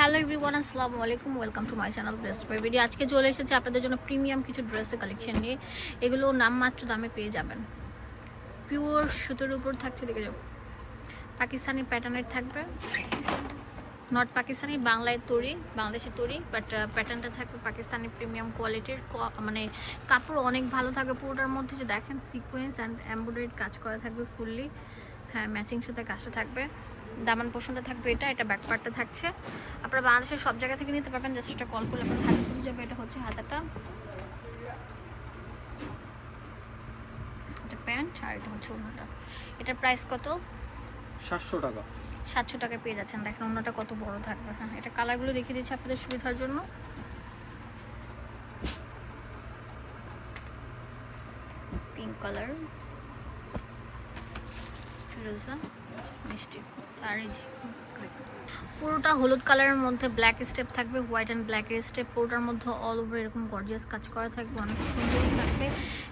Hello everyone আসসালামু আলাইকুম welcome to my channel dress video আজকে চলে এসেছে আপনাদের জন্য প্রিমিয়াম কিছু ড্রেসের কালেকশন নিয়ে। এগুলো নামমাত্র দামে পেয়ে যাবেন। পিওর সুতোর উপর থাকছে, দেখে যাও। পাকিস্তানি প্যাটার্নের থাকবে। নট পাকিস্তানি, বাংলায় তৈরি, বাংলাদেশে তৈরি বাট প্যাটার্নটা থাকবে পাকিস্তানি প্রিমিয়াম কোয়ালিটির মানে কাপড় অনেক ভালো থাকবে পুরোটার মধ্যে। যে দেখেন সিকোয়েন্স অ্যান্ড এমব্রয়ডারি কাজ করা থাকবে ফুললি হ্যাঁ ম্যাচিং সুতার কাজটা থাকবে। দামান পোষণটা থাকবে এটা এটা ব্যাক পার্টটা থাকছে। আপনারা বাংলাদেশের সব জায়গা থেকে নিতে পারবেন জাস্ট একটা কল করলে আপনার হাতে পৌঁছে যাবে এটা হচ্ছে হাতাটা। এটা প্যান্ট আর এটা হচ্ছে অন্যটা এটার প্রাইস কত? সাতশো টাকা। সাতশো টাকা পেয়ে যাচ্ছেন। দেখেন অন্যটা কত বড় থাকবে। হ্যাঁ এটা কালারগুলো দেখিয়ে দিচ্ছি আপনাদের সুবিধার জন্য। পিঙ্ক কালার ফিরোজা মিষ্টি। আর এই পুরোটা হলুদ কালারের মধ্যে ব্ল্যাক স্টেপ থাকবে হোয়াইট অ্যান্ড ব্ল্যাকের স্টেপ পুরোটার মধ্যে অল ওভার এরকম গর্জিয়াস কাজ করা থাকবে অনেক সুন্দর থাকবে।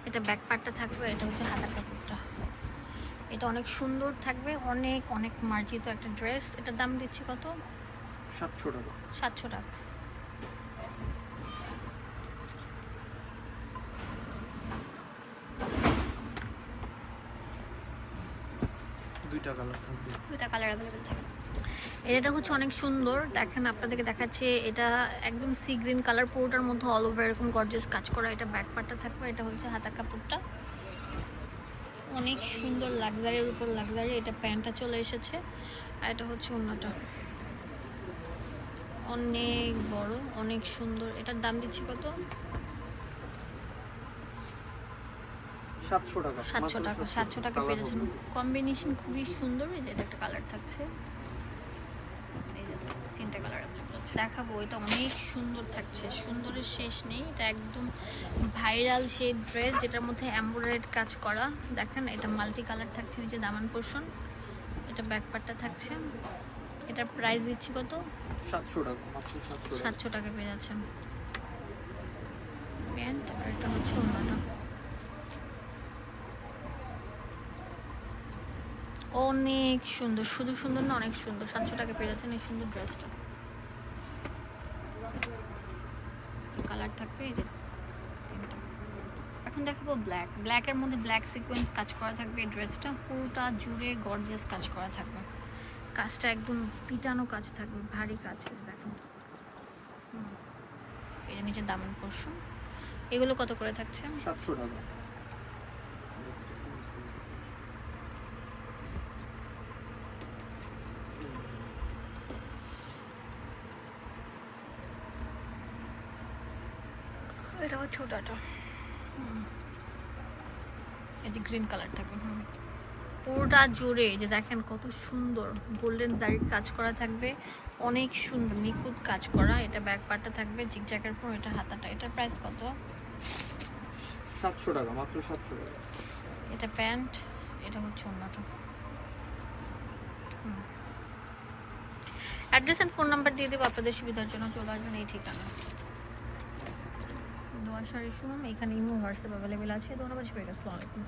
এটা ব্যাক পার্টটা থাকবে এটা হচ্ছে হাতার কাপড়টা। এটা অনেক সুন্দর থাকবে অনেক অনেক মার্জিত একটা ড্রেস এটার দাম দিচ্ছি কত? সাতশো টাকা। সাতশো টাকা। দুইটা কালার থাকবে। দুইটা কালার অ্যাভেলেবেল থাকে। এটা হচ্ছে অনেক সুন্দর। দেখেন আপনাদেরকে দেখাচ্ছে এটা একদম সি গ্রিন কালার পুরোটার মধ্যে অল ওভার এরকম গর্জিয়াস কাজ করা। এটা ব্যাক পার্টটা থাকবে এটা হচ্ছে হাতার কাপড়টা। অনেক সুন্দর লাক্সারির উপর লাক্সারি এটা প্যান্টটা চলে এসেছে। আর এটা হচ্ছে অন্যটা অনেক বড় অনেক সুন্দর। এটার দাম দিচ্ছি কত? সাতশো টাকা সাতশো মাত্র টাকা সাতশো টাকা Colour পেয়ে যাচ্ছেন কম্বিনেশন খুবই সুন্দর এই যে একটা কালার থাকছে। তিনটা কালার দেখাবো এটা অনেক সুন্দর থাকছে। সুন্দরের শেষ নেই। এটা একদম ভাইরাল সেই ড্রেস যেটার মধ্যে এমব্রয়ডারি কাজ করা। দেখেন এটা মাল্টি কালার থাকছে নিচে দামান পোর্শন এটা ব্যাকপার্টটা থাকছে। এটার প্রাইস দিচ্ছি কত? সাতশো টাকা সাতশো টাকা। পেয়ে যাচ্ছেন। প্যান্ট আর এটা হচ্ছে অন্যটা অনেক সুন্দর, শুধু সুন্দর না, অনেক সুন্দর। সাতশো টাকা পেয়ে যাচ্ছেন এই সুন্দর ড্রেসটা কালার থাকবে এই যে এখন দেখাবো ব্ল্যাক ব্ল্যাকের মধ্যে ব্ল্যাক সিকোয়েন্স কাজ করা থাকবে এই ড্রেসটা পুরোটা জুড়ে গর্জিয়াস কাজ করা থাকবে। কাজটা একদম পিটানো কাজ থাকবে, ভারী কাজ দেখেন। এটা নিচে দামের পোর্শন এগুলো কত করে থাকছে? সাতশো টাকা। এটা হচ্ছে ওটাটা। এই যে গ্রিন কালার থাকবে হুম। পুরোটা জুড়ে যে দেখেন কত সুন্দর গোল্ডেন জারির কাজ করা থাকবে অনেক সুন্দর নিখুঁত কাজ করা এটা ব্যাক পার্টটা থাকবে জিগজ্যাকের পর এটা হাতাটা এটার প্রাইস কত? সাতশো টাকা মাত্র সাতশো টাকা। এটা প্যান্ট এটা হচ্ছে অন্যটা। অ্যাড্রেস অ্যান্ড ফোন নাম্বার দিয়ে দেবো আপনাদের সুবিধার জন্য চলে আসবেন এই ঠিকানা দোয়া শাড়ি এখানে ইমো হোয়াটসঅ্যাপ অ্যাভেলেবেল আছে। ধন্যবাদ সবাইকে আসসালামু আলাইকুম।